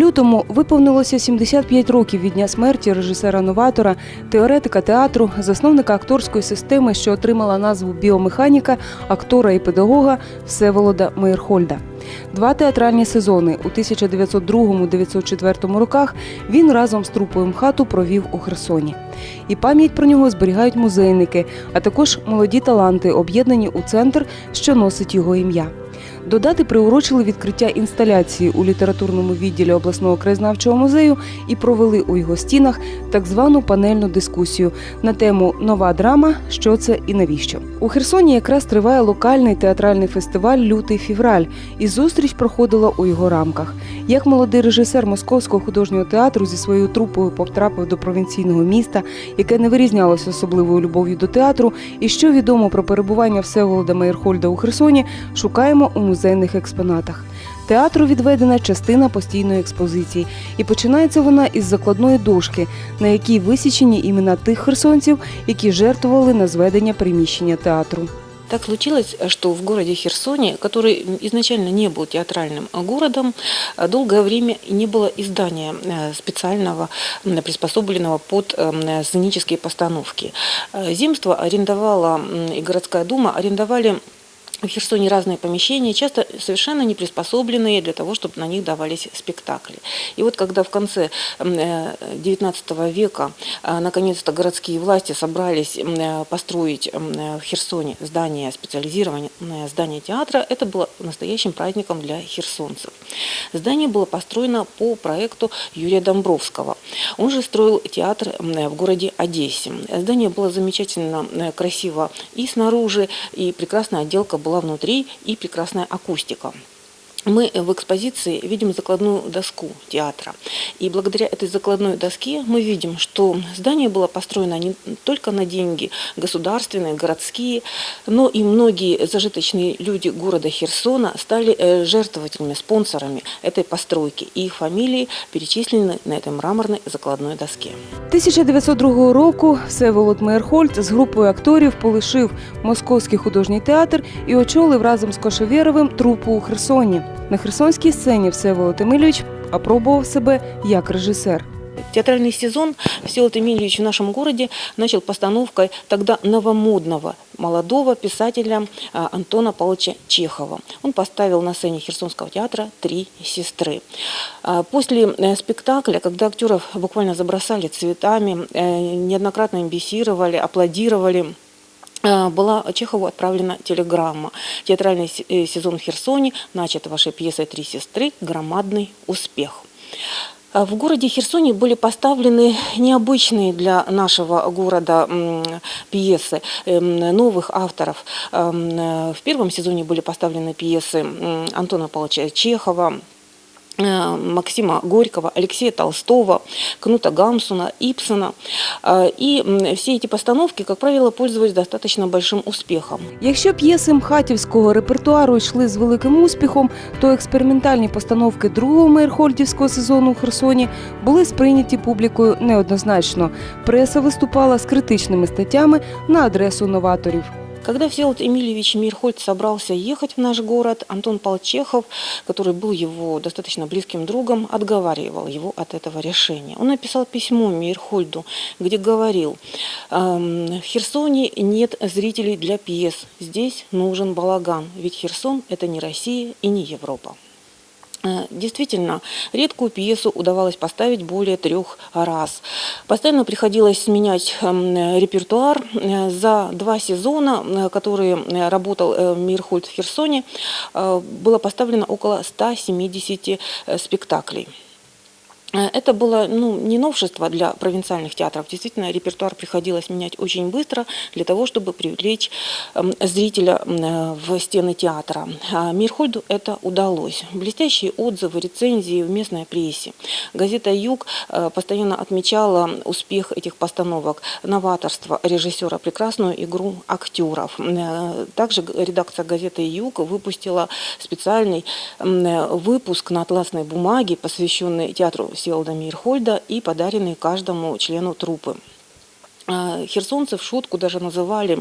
лютому виповнилося 75 років від дня смерті режисера-новатора, теоретика театру, засновника акторської системи, що отримала назву біомеханіка, актора і педагога Всеволода Мейерхольда. Два театральні сезони у 1902-1904 роках він разом з трупою МХАТу провів у Херсоні. І пам'ять про нього зберігають музейники, а також молоді таланти, об'єднані у центр, що носить його ім'я. До дати приурочили відкриття інсталяції у літературному відділі обласного краєзнавчого музею і провели у його стінах так звану панельну дискусію на тему Нова драма, що це і навіщо. У Херсоні якраз триває локальний театральний фестиваль Лютий февраль, і зустріч проходила у його рамках. Як молодий режисер Московського художнього театру зі своєю трупою потрапив до провінційного міста, яке не вирізнялося особливою любов'ю до театру, і що відомо про перебування Всеволода Мейерхольда у Херсоні, шукаємо у музейних експонатах. Театру відведена частина постійної експозиції, і починається вона із закладної дошки, на якій висічені імена тих херсонців, які жертвували на зведення приміщення театру. Так случилось, что в городе Херсоне, который изначально не был театральным городом, э, долгое время не было издания э, специального, м, приспособленного под э, сценические постановки. Э, Земство арендовало, м, и городская дума арендовали в Херсоне разные помещения, часто совершенно не приспособленные для того, чтобы на них давались спектакли. И вот когда в конце м, э, XIX века э, наконец-то городские власти собрались э, построить э, в Херсоне здание специализированное, здание театра, это было настоящим праздником для херсонцев. Здание было построено по проекту Юрия Домбровского. Он же строил театр м, э, в городе Одессе. Здание было замечательно э, красиво и снаружи, и прекрасная отделка была внутри, и прекрасная акустика. Мы в экспозиции видим закладную доску театра. И благодаря этой закладной доске мы видим, что здание было построено не только на деньги государственные, городские, но и многие зажиточные люди города Херсона стали э, жертвователями, спонсорами этой постройки. И их фамилии перечислены на этой мраморной закладной доске. 1902 року Всеволод Мейерхольд з групою акторів полишив Московський художній театр і очолив разом з Кошевєровим трупу у Херсоні. На херсонській сцені Всеволод Емельович опробував себе як режисер. Театральный сезон Всеволод Эмильевич в нашем городе начал постановкой тогда новомодного молодого писателя а, Антона Павловича Чехова. Он поставил на сцене Херсонского театра «Три сестры». А, После э, спектакля, когда актеров буквально забросали цветами, э, неоднократно им бесировали, аплодировали, была Чехову отправлена телеграмма. Театральный э, сезон в Херсоне начат вашей пьесой «Три сестры. Громадный успех». А В городе Херсоне были поставлены необычные для нашего города пьесы эм, новых авторов. Эм, э, В первом сезоне были поставлены пьесы Антона Павловича Чехова, э, Максима Горького, Алексея Толстого, Кнута Гамсуна, Ипсона. Э, И м, все эти постановки, как правило, пользовались достаточно большим успехом. Якщо п'єси мхатівського репертуару йшли з великим успіхом, то експериментальні постановки другого мейерхольдівського сезону у Херсоні були сприйняті публікою неоднозначно. Преса виступала з критичними статтями на адресу новаторів. Когда Всеволод Эмильевич Мирхольд собрался ехать в наш город, Антон Полчехов, который был его достаточно близким другом, отговаривал его от этого решения. Он написал письмо Мирхольду, где говорил, «Эм, в Херсоне нет зрителей для пьес, здесь нужен балаган, ведь Херсон – это не Россия и не Европа. Э, Действительно, редкую пьесу удавалось поставить более трех раз. Постоянно приходилось сменять эм, репертуар. Э, За два сезона, э, которые э, работал э, Мирхольд в Херсоне, э, было поставлено около 170 э, спектаклей. Э, Это было ну, не новшество для провинциальных театров. Действительно, репертуар приходилось менять очень быстро для того, чтобы привлечь эм, зрителя э, в стены театра. А Мирхольду это удалось. Блестящие отзывы, рецензии в местной прессе. Газета «Юг» э, постоянно отмечала успех этих постановок, новаторство режиссера, прекрасную игру актеров. Также редакция газеты «Юг» выпустила специальный выпуск на атласной бумаге, посвященный театру Всеволода Мирхольда и подаренный каждому члену труппы. А, Херсонцы в шутку даже называли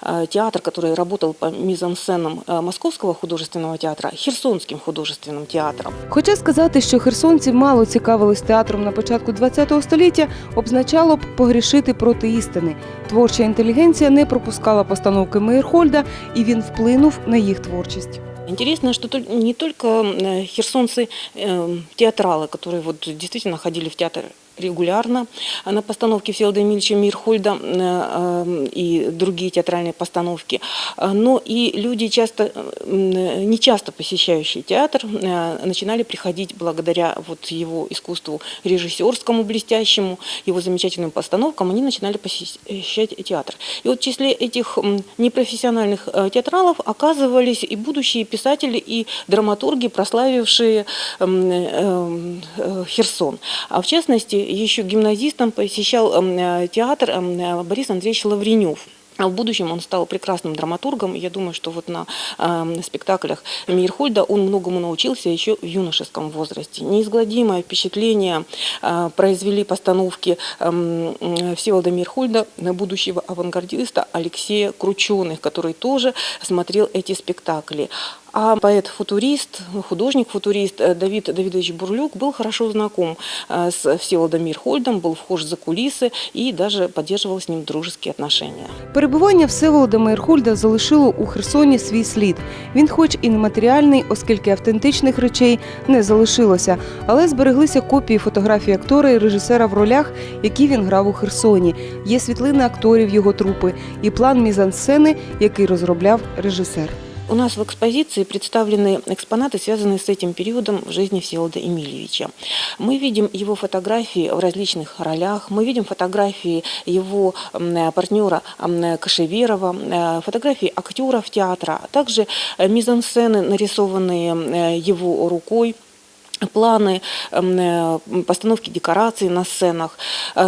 а, театр, который работал по мизансценам а, Московского художественного театра, Херсонским художественным театром. Хоча сказати, що херсонці мало цікавились театром на початку ХХ століття, обзначало б погрішити проти істини. Творча інтелігенція не пропускала постановки Мейерхольда, і він вплинув на їх творчість. Интересно, что толь- не только э, херсонцы, э, театралы, которые вот действительно ходили в театр регулярно, а на постановке Всеволода Емельевича Мирхольда э, э, и другие театральные постановки, а, но и люди, часто, э, не часто посещающие театр, э, начинали приходить благодаря вот его искусству режиссерскому блестящему, его замечательным постановкам, они начинали посещать театр. И вот в числе этих непрофессиональных э, театралов оказывались и будущие писатели, и драматурги, прославившие э, э, Херсон. А в частности, еще гимназистом посещал м, э, театр м, э, Борис Андреевич Лавренев. А в будущем он стал прекрасным драматургом. Я думаю, что вот на э, спектаклях Мейерхольда он многому научился еще в юношеском возрасте. Неизгладимое впечатление э, произвели постановки эм, м, Всеволода Мейерхольда, э, будущего авангардиста Алексея Крученых, который тоже смотрел эти спектакли. А поэт-футурист, художник-футурист э, Давид Давидович Бурлюк был хорошо знаком э, с Всеволодом Мирхольдом, был вхож за кулисы и даже поддерживал с ним дружеские отношения. Перебування Всеволода Мейерхольда залишило у Херсоні свій слід. Він, хоч і нематеріальний, оскільки автентичних речей не залишилося, але збереглися копії фотографій актора і режисера в ролях, які він грав у Херсоні. Є світлини акторів його трупи і план мізансцени, який розробляв режисер. У нас в экспозиции представлены экспонаты, связанные с этим периодом в жизни Всеволода Емельевича. Мы видим его фотографии в различных ролях, мы видим фотографии его м, партнера м, Кашеверова, э, фотографии актеров театра, а также э, мизансцены, нарисованные э, его рукой планы, э, постановки декораций на сценах,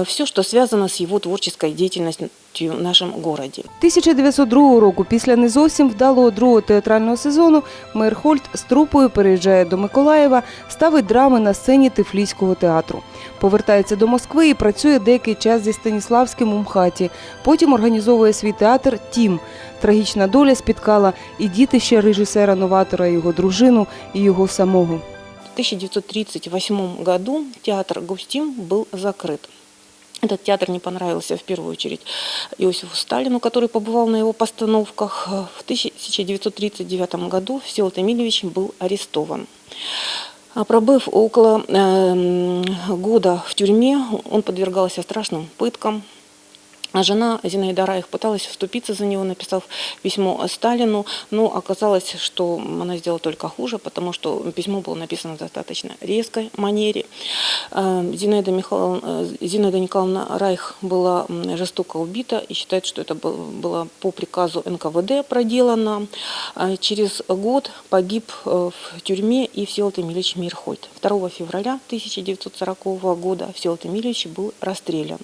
все, что связано с его творческой деятельностью в нашем городе. 1902 року, після не зовсім вдалого другого театрального сезону, Мейерхольд з трупою переїжджає до Миколаєва, ставить драми на сцені Тифліського театру. Повертається до Москви і працює деякий час зі Станіславським у МХАТі. Потім організовує свій театр Тім. Трагічна доля спіткала і дітище режисера-новатора, його дружину, і його самого. В 1938 году театр «Гостим» был закрыт. Этот театр не понравился в первую очередь Иосифу Сталину, который побывал на его постановках. В 1939 году Всеволод Эмильевич был арестован. А Пробыв около эм, года в тюрьме, он подвергался страшным пыткам. А жена Зинаида Райх пыталась вступиться за него, написав письмо Сталину, но оказалось, что она сделала только хуже, потому что письмо было написано в достаточно резкой манере. Э, Зинаида, Михайловна, э, Зинаида Николаевна Райх была жестоко убита и считает, что это был- было по приказу НКВД проделано. А Через год погиб э, в тюрьме и Всеволод Емельевич Мирхольд. 2 февраля 1940 года Всеволод Емельевич был расстрелян.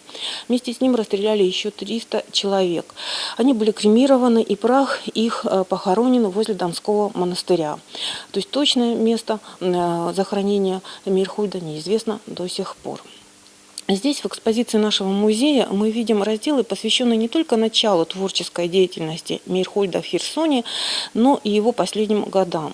Вместе с ним расстреляли еще 300 человек. Они были кремированы, и прах их э, похоронен возле Донского монастыря. То есть точное место э, захоронения Мирхольда неизвестно до сих пор. Здесь, в экспозиции нашего музея, мы видим разделы, посвященные не только началу творческой деятельности Мейрхольда в Херсоне, но и его последним годам.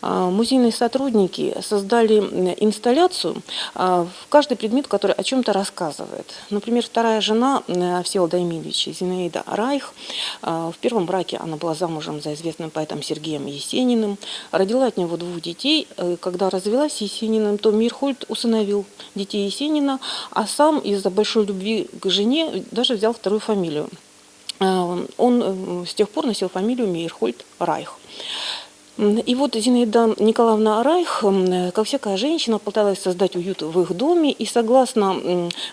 А, Музейные сотрудники создали инсталляцию, а, в каждый предмет, который о чем-то рассказывает. Например, вторая жена Всеволода Емельевича, Зинаида Райх, а, в первом браке она была замужем за известным поэтом Сергеем Есениным, родила от него двух детей. Э, Когда развелась с Есениным, то Мирхольд усыновил детей Есенина, а сам из-за большой любви к жене даже взял вторую фамилию. Э, Он э, с тех пор носил фамилию Мейерхольд Райх. И вот Зинаида Николаевна Райх, э, как всякая женщина, пыталась создать уют в их доме и, согласно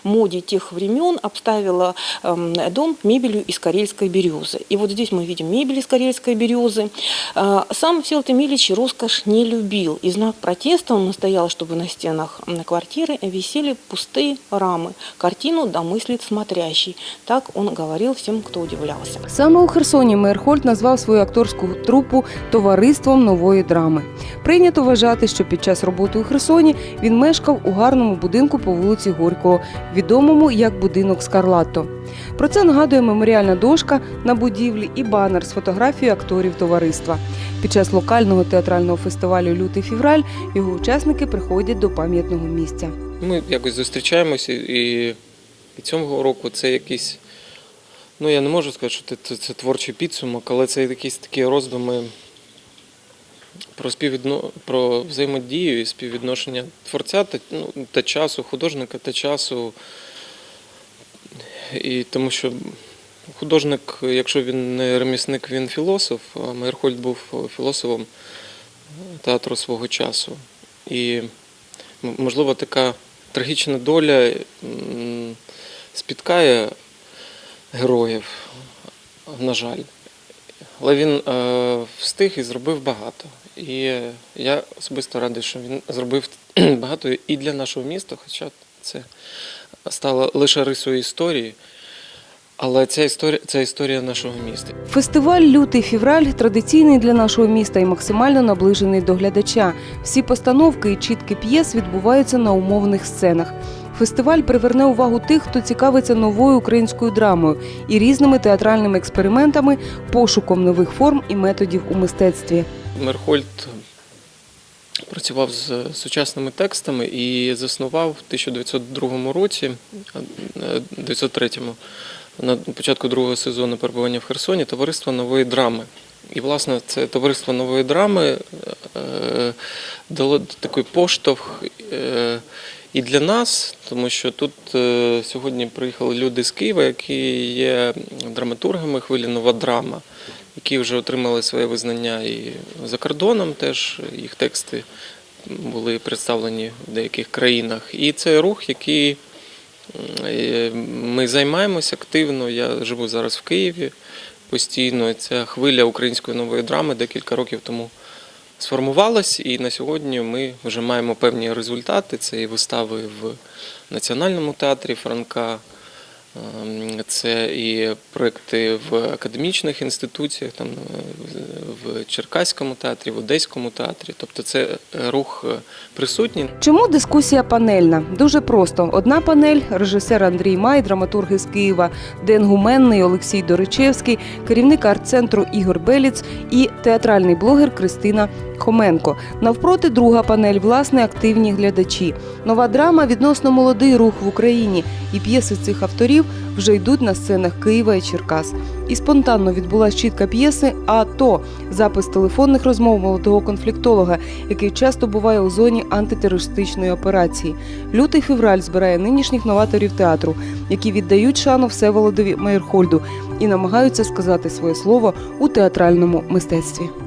моде тех времен, обставила дом мебелью из карельской березы. И вот здесь мы видим мебель из карельской березы. А, Сам Всеволод Эмильевич роскошь не любил. И знак протеста он настоял, чтобы на стенах м, квартиры висели пустые рамы. Картину домыслит смотрящий. Так он говорил всем, кто удивлялся. Саме у Херсоні Мейерхольд назвав свою акторську трупу Товариство творцем нової драми. Прийнято вважати, що під час роботи у Херсоні він мешкав у гарному будинку по вулиці Горького, відомому як будинок Скарлатто. Про це нагадує меморіальна дошка на будівлі і банер з фотографією акторів товариства. Під час локального театрального фестивалю Лютий февраль його учасники приходять до пам'ятного місця. Ми якось зустрічаємося і, і цього року це якийсь. Ну, я не можу сказати, що це творчий підсумок, але це якісь такі роздуми про співвідно... про взаємодію і співвідношення творця та, ну, та часу, художника та часу. І тому що художник, якщо він не ремісник, він філософ, а Мейерхольд був філософом театру свого часу. І можливо така трагічна доля спіткає героїв, на жаль. Але він е, встиг і зробив багато. І я особисто радий, що він зробив багато і для нашого міста, хоча це стало лише рисою історії. Але ця історія це історія нашого міста. Фестиваль Лютий февраль традиційний для нашого міста і максимально наближений до глядача. Всі постановки і чітки п'єс відбуваються на умовних сценах. Фестиваль приверне увагу тих, хто цікавиться новою українською драмою і різними театральними експериментами, пошуком нових форм і методів у мистецтві. Мерхольд працював з сучасними текстами і заснував в 1902 році, е, 1903 на початку другого сезону перебування в Херсоні товариство нової драми. І, власне, це товариство нової драми е, дало такий поштовх е, і для нас, тому що тут е, сьогодні приїхали люди з Києва, які є драматургами хвилі нова драма, які вже отримали своє визнання і за кордоном теж їх тексти були представлені в деяких країнах. І це рух, який Ми займаємося активно. Я живу зараз в Києві постійно. Ця хвиля української нової драми декілька років тому сформувалась, і на сьогодні ми вже маємо певні результати. Це і вистави в Національному театрі Франка. Ем, Це і проекти в академічних інституціях, там е, в Черкаському театрі, в Одеському театрі. Тобто це рух е, присутній. Чому дискусія панельна? Дуже просто. Одна панель режисер Андрій Май, драматург із Києва, Ден Гуменний, Олексій Доричевський, керівник арт-центру Ігор Беліц і театральний блогер Кристина Хоменко. Навпроти друга панель, власне, активні глядачі. Нова драма відносно молодий рух в Україні, і п'єси цих авторів вже йдуть на сценах Києва і Черкас. І спонтанно відбулась чітка п'єси АТО, запис телефонних розмов молодого конфліктолога, який часто буває у зоні антитерористичної операції. Лютий февраль збирає нинішніх новаторів театру, які віддають шану Всеволодові Мейерхольду і намагаються сказати своє слово у театральному мистецтві.